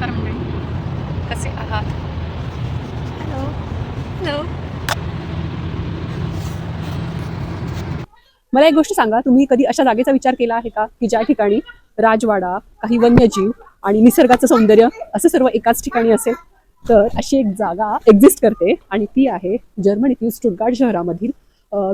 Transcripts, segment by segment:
नमस्कार मंडळी. कसे आहात? हॅलो. हॅलो. मला एक गोष्ट सांगा तुम्ही कधी अशा जागेचा विचार केला आहे का की ज्या ठिकाणी राजवाडा काही वन्यजीव आणि निसर्गाचं सौंदर्य असं सर्व एकाच ठिकाणी असेल? तर अशी एक जागा एक्झिस्ट करते आणि ती आहे जर्मनीतील स्टुटगार्ड शहरामधील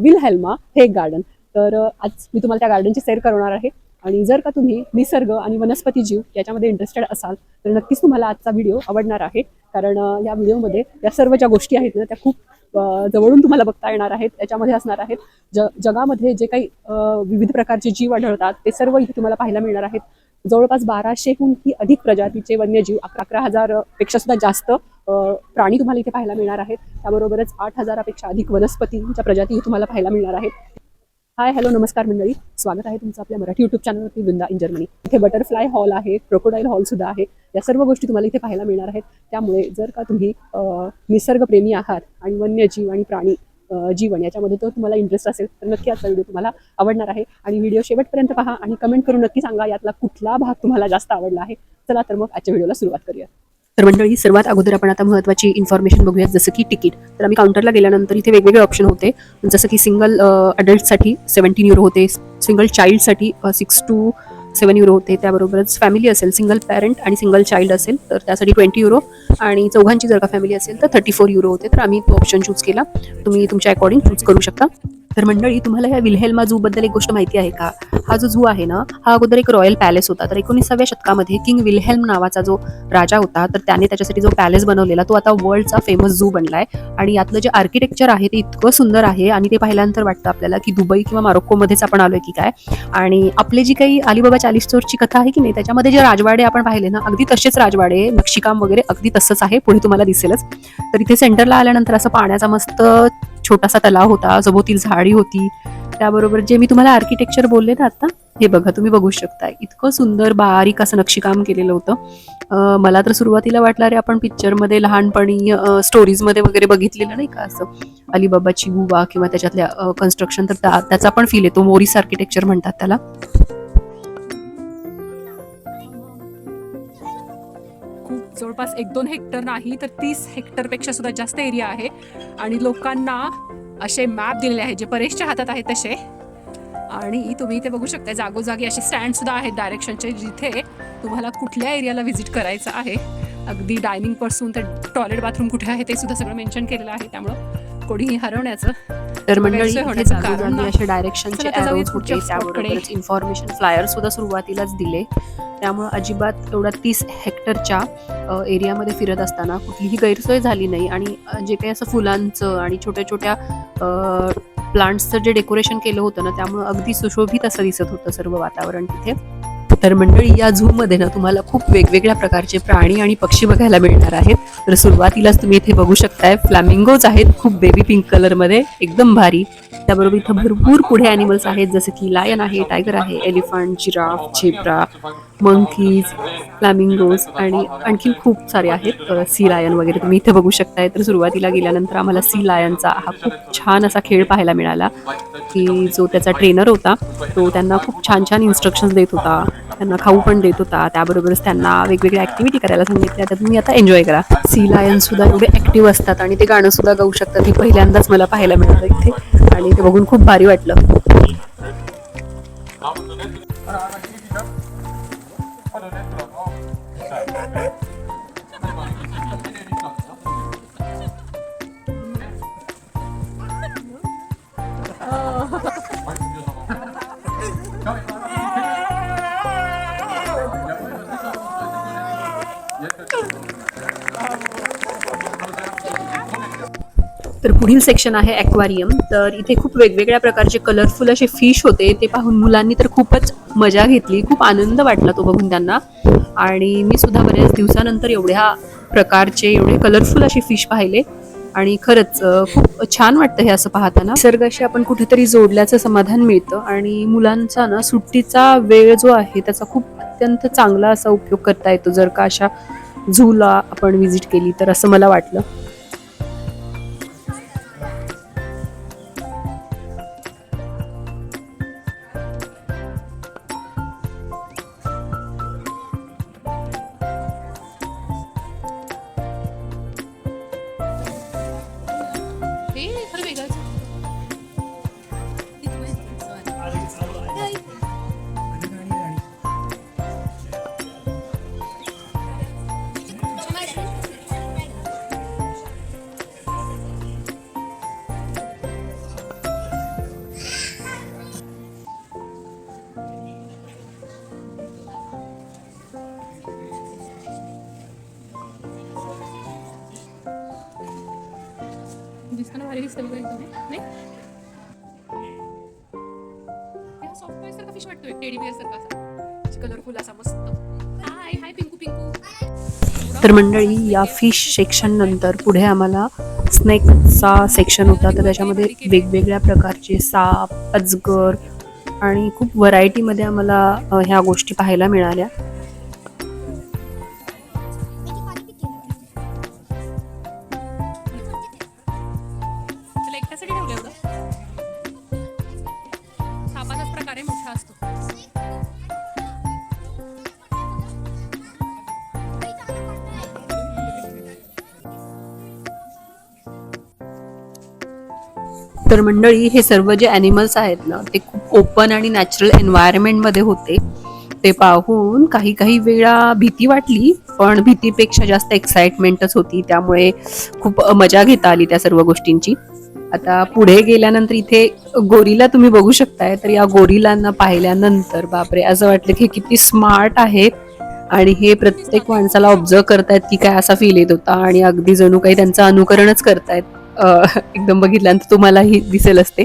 विल हेल्मा हे एक गार्डन तर आज मी तुम्हाला त्या गार्डनची सैर करवणार आहे. आणि जर का तुम्ही निसर्ग आणि वनस्पती जीव याच्यामध्ये इंटरेस्टेड असाल तर नक्कीच तुम्हाला आजचा व्हिडिओ आवडणार आहे. कारण या व्हिडिओमध्ये या सर्व ज्या गोष्टी आहेत ना त्या खूप जवळून तुम्हाला बघता येणार आहेत त्याच्यामध्ये असणार आहेत. ज जगामध्ये जे काही विविध प्रकारचे जीव आढळतात ते सर्व इथे तुम्हाला पाहायला मिळणार आहेत. जवळपास बाराशेहून ही अधिक प्रजातीचे वन्यजीव अकरा अकरा हजारपेक्षा सुद्धा जास्त प्राणी तुम्हाला इथे पाहायला मिळणार आहेत. त्याबरोबरच आठ हजारापेक्षा अधिक वनस्पतींच्या प्रजाती तुम्हाला पाहायला मिळणार आहेत. हाय हॅलो नमस्कार मंडळी. स्वागत आहे तुमचं आपल्या मराठी युट्यूब चॅनलवरती वृंदा इन जर्मनी. इथे बटरफ्लाय हॉल आहे क्रोकोडाईल हॉल सुद्धा आहे. या सर्व गोष्टी तुम्हाला इथे पाहायला मिळणार आहेत. त्यामुळे जर का तुम्ही निसर्गप्रेमी आहात आणि वन्यजीव आणि प्राणी जीवन याच्यामध्ये तो तुम्हाला इंटरेस्ट असेल तर नक्की आजचा व्हिडिओ तुम्हाला आवडणार आहे. आणि व्हिडिओ शेवटपर्यंत पहा आणि कमेंट करून नक्की सांगा यातला कुठला भाग तुम्हाला जास्त आवडला आहे. चला तर मग आजच्या व्हिडिओला सुरुवात करूया तर मंडळी सर्वात अगोदर आपण आता महत्त्वाची इन्फॉर्मेशन बघूयात. जसं की तिकीट तर आम्ही काउंटरला गेल्यानंतर इथे वेगवेगळे ऑप्शन होते. जसं की सिंगल अडल्टसाठी सेवन्टीन युरो होते. सिंगल चाइल्डसाठी सिक्स टू सेवन युरो होते. त्याबरोबरच फॅमिली असेल सिंगल पॅरेंट आणि सिंगल चाइल्ड असेल तर त्यासाठी ट्वेंटी युरो आणि चौघांची जर का फॅमिली असेल तर थर्टी फोर युरो होते. तर आम्ही तो ऑप्शन चूज केला. तुम्ही तुमच्या अकॉर्डिंग चूज करू शकता. तर मंडळी तुम्हाला ह्या विल्हेल्मा झू बद्दल एक गोष्ट माहिती आहे का? हा जो झू आहे ना हा अगोदर एक रॉयल पॅलेस होता. तर एकोणीसाव्या शतकामध्ये किंग विल्हेल्म नावाचा जो राजा होता तर त्याने त्याच्यासाठी जो पॅलेस बनवलेला तो आता वर्ल्डचा फेमस झू बनलाय. आणि यातलं जे आर्किटेक्चर आहे ते इतकं सुंदर आहे आणि ते पाहिल्यानंतर वाटतं आपल्याला की दुबई किंवा मारोक्कोमध्येच आपण आलोय की काय? आणि आपले जी काही अलिबाबा चालीस चोरची कथा आहे की नाही त्याच्यामध्ये जे राजवाडे आपण पाहिले ना अगदी तसेच राजवाडे नक्षीकाम वगैरे अगदी तसंच आहे पुढे तुम्हाला दिसेलच. तर इथे सेंटरला आल्यानंतर असं पाण्याचा मस्त छोटासा तलाव होता सभोवती झाडी होती. त्याबरोबर जे मी तुम्हाला आर्किटेक्चर बोलले ना आता हे बघा तुम्ही बघू शकता इतकं सुंदर बारीक असं नक्षीकाम केलेलं होतं. मला तर सुरुवातीला वाटलं रे आपण पिक्चरमध्ये लहानपणी स्टोरीजमध्ये वगैरे बघितलेलं नाही का असं? अलिबाबाची गुवा किंवा त्याच्यातल्या कन्स्ट्रक्शन तर त्याचा पण फील येतो. मोरीस आर्किटेक्चर म्हणतात त्याला. जवळपास एक दोन हेक्टर नाही तर तीस हेक्टरपेक्षा सुद्धा जास्त एरिया आहे. आणि लोकांना असे मॅप दिलेले आहेत जे परेशच्या हातात आहेत तसे. आणि तुम्ही इथे बघू शकता जागोजागी असे स्टँड सुद्धा आहेत डायरेक्शनचे जिथे तुम्हाला कुठल्या एरियाला व्हिजिट करायचं आहे. अगदी डायनिंगपासून तर टॉयलेट बाथरूम कुठे आहे ते सुद्धा सगळं मेन्शन केलेलं आहे त्यामुळं. कोणीही हरवण्याचं तर मंडळी. असे डायरेक्शनचे होते. त्याबरोबरच इन्फॉर्मेशन फ्लायर सुद्धा सुरुवातीलाच दिले त्यामुळे अजिबात एवढ्या तीस हेक्टरच्या एरियामध्ये फिरत असताना कुठलीही गैरसोय झाली नाही आणि जे काही असं फुलांचं आणि छोट्या छोट्या प्लांट्सचं जे डेकोरेशन केलं होतं ना त्यामुळे अगदी सुशोभित असं दिसत होतं सर्व वातावरण तिथे तर मंडळी या झूममध्ये ना तुम्हाला खूप वेगवेगळ्या प्रकारचे प्राणी आणि पक्षी बघायला मिळणार आहेत. तर सुरुवातीलाच तुम्ही इथे बघू शकताय फ्लॅमिंगोज आहेत खूप बेबी पिंक कलरमध्ये एकदम भारी. त्याबरोबर इथं भरपूर पुढे ॲनिमल्स आहेत जसं की लायन आहे टायगर आहे elephant giraffe zebra monkeys flamingos आणि आणखी खूप सारे आहेत. सी लायन वगैरे तुम्ही इथे बघू शकताय. तर सुरुवातीला गेल्यानंतर आम्हाला सी लायनचा हा खूप छान असा खेळ पाहायला मिळाला की जो त्याचा ट्रेनर होता तो त्यांना खूप छान छान इन्स्ट्रक्शन्स देत होता. त्यांना खाऊ पण देत होता. त्याबरोबरच त्यांना वेगवेगळ्या ऍक्टिव्हिटी करायला सांगितल्या. तर तुम्ही आता एन्जॉय करा. सी लायन सुद्धा एवढे ऍक्टिव्ह असतात आणि ते गाणं सुद्धा गाऊ शकतात. हे पहिल्यांदाच मला पाहायला मिळालं इथे. आणि ते बघून खूप भारी वाटलं. तर पुढील सेक्शन आहे ॲक्वारियम तर इथे खूप वेगवेगळ्या प्रकारचे कलरफुल असे फिश होते. ते पाहून मुलांनी तर खूपच मजा घेतली. खूप आनंद वाटला तो बघून त्यांना. आणि मी सुद्धा बऱ्याच दिवसानंतर एवढ्या प्रकारचे एवढे कलरफुल असे फिश पाहिले. आणि खरंच खूप छान वाटतं हे असं पाहताना. निसर्गाशी आपण कुठेतरी जोडल्याचं समाधान मिळतं. आणि मुलांचा ना सुट्टीचा वेळ जो आहे त्याचा खूप अत्यंत चांगला असा उपयोग करता येतो. जर का अशा झूला आपण व्हिजिट केली तर असं मला वाटलं. दिसताना भारी दिसतं बघा एकदम नाही? सॉफ्ट बॉय सारखा फिश वाटतोय? टेडी बिअर सारखा असा. कलरफुल असा मस्त. हाय हाय पिंकू पिंकू तर मंडळी या फिश सेक्शन नंतर पुढे आम्हाला स्नेकचा सेक्शन होता. तर त्याच्यामध्ये वेगवेगळ्या प्रकारचे साप अजगर आणि खूप व्हरायटीमध्ये आम्हाला ह्या गोष्टी पाहायला मिळाल्या. तर मंडळी हे सर्व जे ॲनिमल्स आहेत ना ते खूप ओपन आणि नॅचरल एन्व्हायरमेंटमध्ये होते. ते पाहून काही काही वेळा भीती वाटली पण भीतीपेक्षा जास्त एक्साइटमेंटच होती. त्यामुळे खूप मजा घेता आली त्या सर्व गोष्टींची. आता पुढे गेल्यानंतर इथे गोरीला तुम्ही बघू शकताय तर या गोरीलांना पाहिल्यानंतर बापरे असं वाटलं की हे किती स्मार्ट आहेत. आणि हे प्रत्येक माणसाला ऑब्झर्व करतायत की काय असा फील येत होता. आणि अगदी जणू काही त्यांचं अनुकरणच करतायत. एकदम बघितल्यानंतर तुम्हालाही दिसेल असते.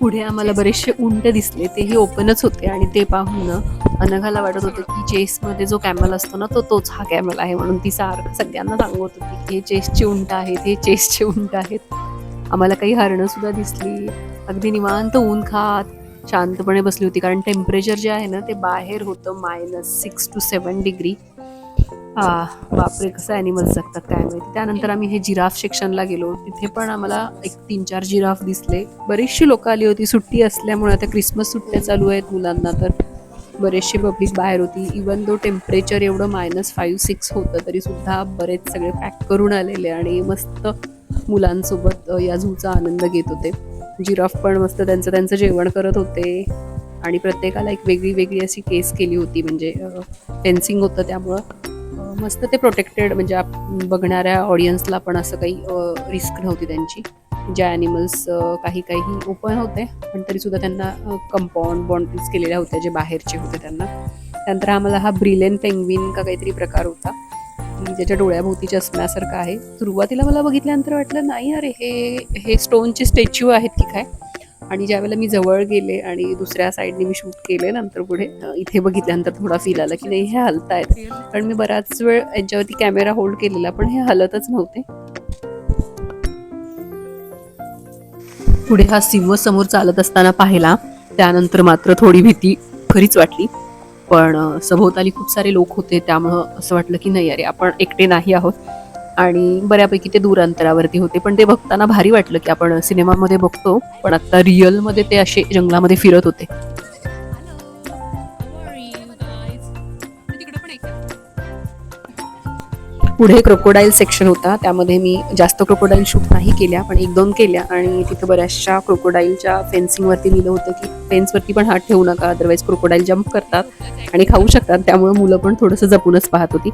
पुढे आम्हाला बरेचसे उंट दिसले तेही ओपनच होते आणि ते पाहून अनघाला वाटत होतं की चेसमध्ये जो कॅमल असतो ना तो तोच हा कॅमल आहे म्हणून ती सारखं सगळ्यांना सांगत होती की हे चेसचे उंट आहेत हे चेसचे उंट आहेत. आम्हाला काही हरणं सुद्धा दिसली. अगदी निवांत ऊन खात शांतपणे बसली होती कारण टेम्परेचर जे आहे ना ते बाहेर होतं minus six to seven degree हा बापरे कसं ॲनिमल्स जगतात काय माहिती. त्यानंतर आम्ही हे जिराफ सेक्शनला गेलो. तिथे पण आम्हाला एक तीन चार जिराफ दिसले. बरीचशी लोक आली होती. सुट्टी असल्यामुळे आता क्रिसमस सुट्ट्या चालू आहेत मुलांना तर बरेचसे पब्लिक बाहेर होती. इवन दो टेम्परेचर एवढं मायनस फाईव्ह सिक्स होतं तरी सुद्धा बरेच सगळे पॅक करून आलेले आणि मस्त मुलांसोबत या झूचा आनंद घेत होते. जिराफ पण मस्त त्यांचं त्यांचं जेवण करत होते. आणि प्रत्येकाला एक वेगळी वेगळी अशी केस केली होती. म्हणजे फेन्सिंग होतं त्यामुळं मस्त ते प्रोटेक्टेड म्हणजे आप- बघणाऱ्या ऑडियन्सला पण असं काही रिस्क नव्हती त्यांची. ज्या ॲनिमल्स काही काही ओपन होते पण तरी सुद्धा त्यांना कंपाऊंड बाउंड्रीज केलेल्या होत्या जे बाहेरचे होते त्यांना. त्यानंतर आम्हाला हा ब्रिलेन पेंग्विन का काहीतरी प्रकार होता ज्याच्या डोळ्याभोवती चष्म्यासारखा आहे. सुरुवातीला मला बघितल्यानंतर वाटलं नाही अरे हे हे स्टोनचे स्टॅच्यू आहेत की काय? आणि ज्यावेळेला मी जवळ गेले आणि दुसऱ्या साईडने मी शूट केले नंतर पुढे इथे बघितल्यानंतर थोडा फील आला की नाही हे हलतायत. कारण मी बराच वेळ यांच्यावरती कॅमेरा होल्ड केलेला पण हे हलतच नव्हते. पुढे हा सिंह समोर चालत असताना पाहिला त्यानंतर मात्र थोडी भीती खरीच वाटली. पण सभोवताली खूप सारे लोक होते त्यामुळं असं वाटलं की नाही अरे आपण एकटे नाही आहोत. आणि बऱ्यापैकी ते दूर अंतरावरती होते. पण ते बघताना भारी वाटलं की आपण सिनेमामध्ये बघतो पण आता रिअलमध्ये ते असे जंगलामध्ये फिरत होते. पुढे क्रोकोडाईल सेक्शन होता. त्यामध्ये मी जास्त क्रोकोडाईल शूट नाही केल्या पण एक दोन केल्या. आणि तिथं बऱ्याचशा क्रोकोडाईलच्या फेन्सिंगवरती लिहिलं होतं की फेन्सवरती पण हात ठेवू नका अदरवाईज क्रोकोडाईल जम्प करतात आणि खाऊ शकतात. त्यामुळे मुलं पण थोडंसं जपूनच पाहत होती.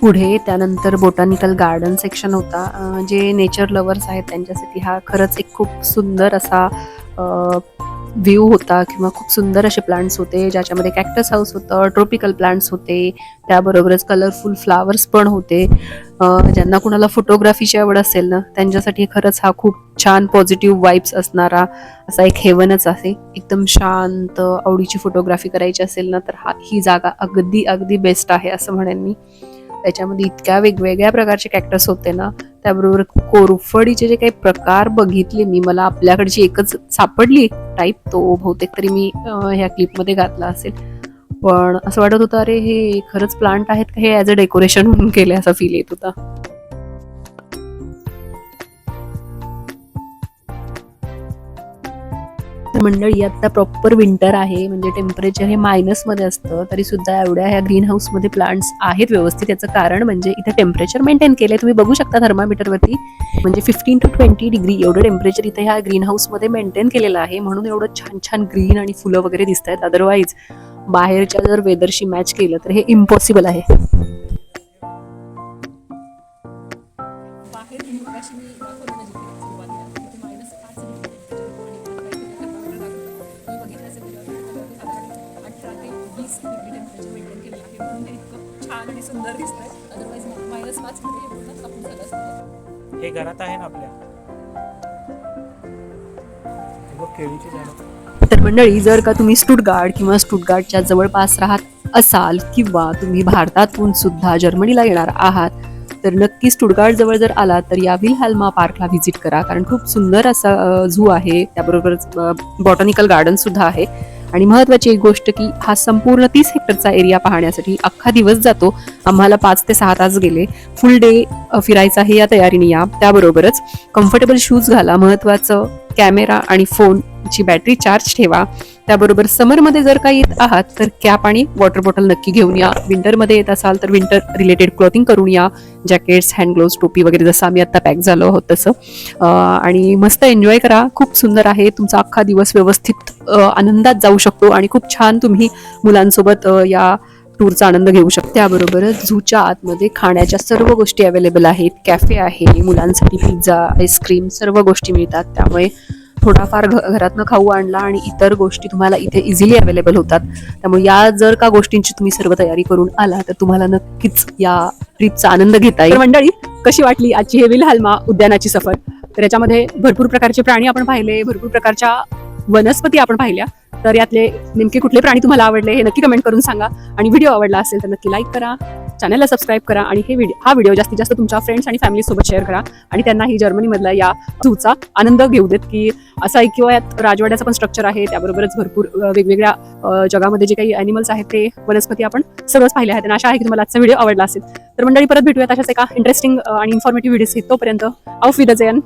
पुढे त्यानंतर बोटॅनिकल गार्डन सेक्शन होता. जे नेचर लवर्स आहेत त्यांच्यासाठी हा खरंच एक खूप सुंदर असा व्ह्यू होता किंवा खूप सुंदर असे प्लांट्स होते ज्याच्यामध्ये कॅक्टस हाऊस होतं ट्रॉपिकल प्लांट्स होते त्याबरोबरच कलरफुल फ्लावर्स पण होते. ज्यांना कुणाला फोटोग्राफीची आवड असेल ना त्यांच्यासाठी खरंच हा खूप छान पॉझिटिव्ह वाईब्स असणारा असा एक हेवनच आहे. एकदम शांत आवडीची फोटोग्राफी करायची असेल ना तर हा ही जागा अगदी अगदी बेस्ट आहे असं म्हणेन मी. त्याच्यामध्ये इतक्या वेगवेगळ्या प्रकारचे कॅक्टस होते ना त्याबरोबर कोरफडीचे जे काही प्रकार बघितले मी मला आपल्याकडची एकच सापडली टाईप तो बहुतेक तरी मी ह्या क्लिपमध्ये घातला असेल. पण असं वाटत होतं अरे हे खरंच प्लांट आहेत का? हे ॲज अ डेकोरेशन म्हणून केले असा फील येत होता. मंडळी आता प्रॉपर विंटर आहे. म्हणजे टेम्परेचर हे मायनसमध्ये असतं. तरी सुद्धा एवढ्या ह्या ग्रीन हाऊसमध्ये प्लांट्स आहेत व्यवस्थित. याचं कारण म्हणजे इथे टेम्परेचर मेंटेन केलंय. तुम्ही बघू शकता थर्मामीटरवरती म्हणजे फिफ्टीन टू ट्वेंटी डिग्री एवढं टेम्परेचर इथे ह्या ग्रीन हाऊसमध्ये मेंटेन केलेलं आहे. म्हणून एवढं छान छान ग्रीन आणि फुलं वगैरे दिसत आहेत अदरवाईज बाहेरच्या जर वेदरशी मॅच केलं तर हे इम्पॉसिबल आहे. आणि सुंदर दिसतंय. अदरवाईज मायनस पाचमध्ये हे पूर्ण कापून झालं असतं. हे घरात आहे ना आपल्या? तर मंडळी जर का तुम्ही स्टुटगार्ड किंवा स्टुटगार्डच्या जवळपास राहत असाल किंवा तुम्ही भारतातून सुद्धा जर्मनीला येणार आहात तर नक्की स्टुटगार्ड जवळ जर आलात तर या विलहॅल्मा पार्कला व्हिजिट करा. कारण खूप सुंदर असा झू आहे. त्याबरोबरच बॉटनिकल गार्डन सुद्धा आहे. आणि महत्वाची एक गोष्ट की हा संपूर्ण तीस हेक्टरचा एरिया पाहण्यासाठी अख्खा दिवस जातो. आम्हाला पाच ते सहा तास गेले. फुल डे फिरायचा आहे या तयारीने या. त्याबरोबरच कम्फर्टेबल शूज घाला. महत्वाचं कॅमेरा आणि फोन ची बॅटरी चार्ज ठेवा. त्याबरोबर समरमध्ये जर का येत आहात तर कॅप आणि वॉटर बॉटल नक्की घेऊन या. विंटरमध्ये येत असाल तर विंटर रिलेटेड क्लॉथिंग करून या. जॅकेट्स हँड ग्लोव्स टोपी वगैरे जसं आम्ही आत्ता पॅक झालो आहोत तसं. आणि मस्त एन्जॉय करा. खूप सुंदर आहे. तुमचा अख्खा दिवस व्यवस्थित आनंदात जाऊ शकतो आणि खूप छान तुम्ही मुलांसोबत या टूरचा आनंद घेऊ शकता. त्याबरोबरच झूच्या आतमध्ये खाण्याच्या सर्व गोष्टी अवेलेबल आहेत. कॅफे आहे मुलांसाठी पिझ्झा आईस्क्रीम सर्व गोष्टी मिळतात. त्यामुळे थोडाफार घ घरातनं खाऊ आणला आणि इतर गोष्टी तुम्हाला इथे इझिली अवेलेबल होतात. त्यामुळे या जर का गोष्टींची तुम्ही सर्व तयारी करून आला तर तुम्हाला नक्कीच या ट्रिपचा आनंद घेता येईल. मंडळी कशी वाटली आजची हे विलहाल्मा उद्यानाची सफर? तर याच्यामध्ये भरपूर प्रकारचे प्राणी आपण पाहिले भरपूर प्रकारच्या वनस्पती आपण पाहिल्या. तर यातले नेमके कुठले प्राणी तुम्हाला आवडले हे नक्की कमेंट करून सांगा. आणि व्हिडिओ आवडला असेल तर नक्की लाईक करा. चॅनलला सबस्क्राईब करा आणि हे व्हिडिओ हा व्हिडिओ जास्तीत जास्त तुमच्या फ्रेंड्स आणि फॅमिली सोबत शेअर करा. आणि त्यांना ही जर्मनीमधला या झूचा आनंद घेऊ देत की असं यात राजवाड्याचं पण स्ट्रक्चर आहे. त्याबरोबरच भरपूर वेगवेगळ्या जगामध्ये जे काही अॅनिमल्स आहेत ते वनस्पती आपण सगळंच पाहिले आहेत. आणि आशा आहे की तुम्हाला आजचा व्हिडिओ आवडला असेल. तर मंडळी परत भेटूयात अशाच एका इंटरेस्टिंग आणि इन्फॉर्मेटिव्ह व्हिडिओज तोपर्यंत द जयन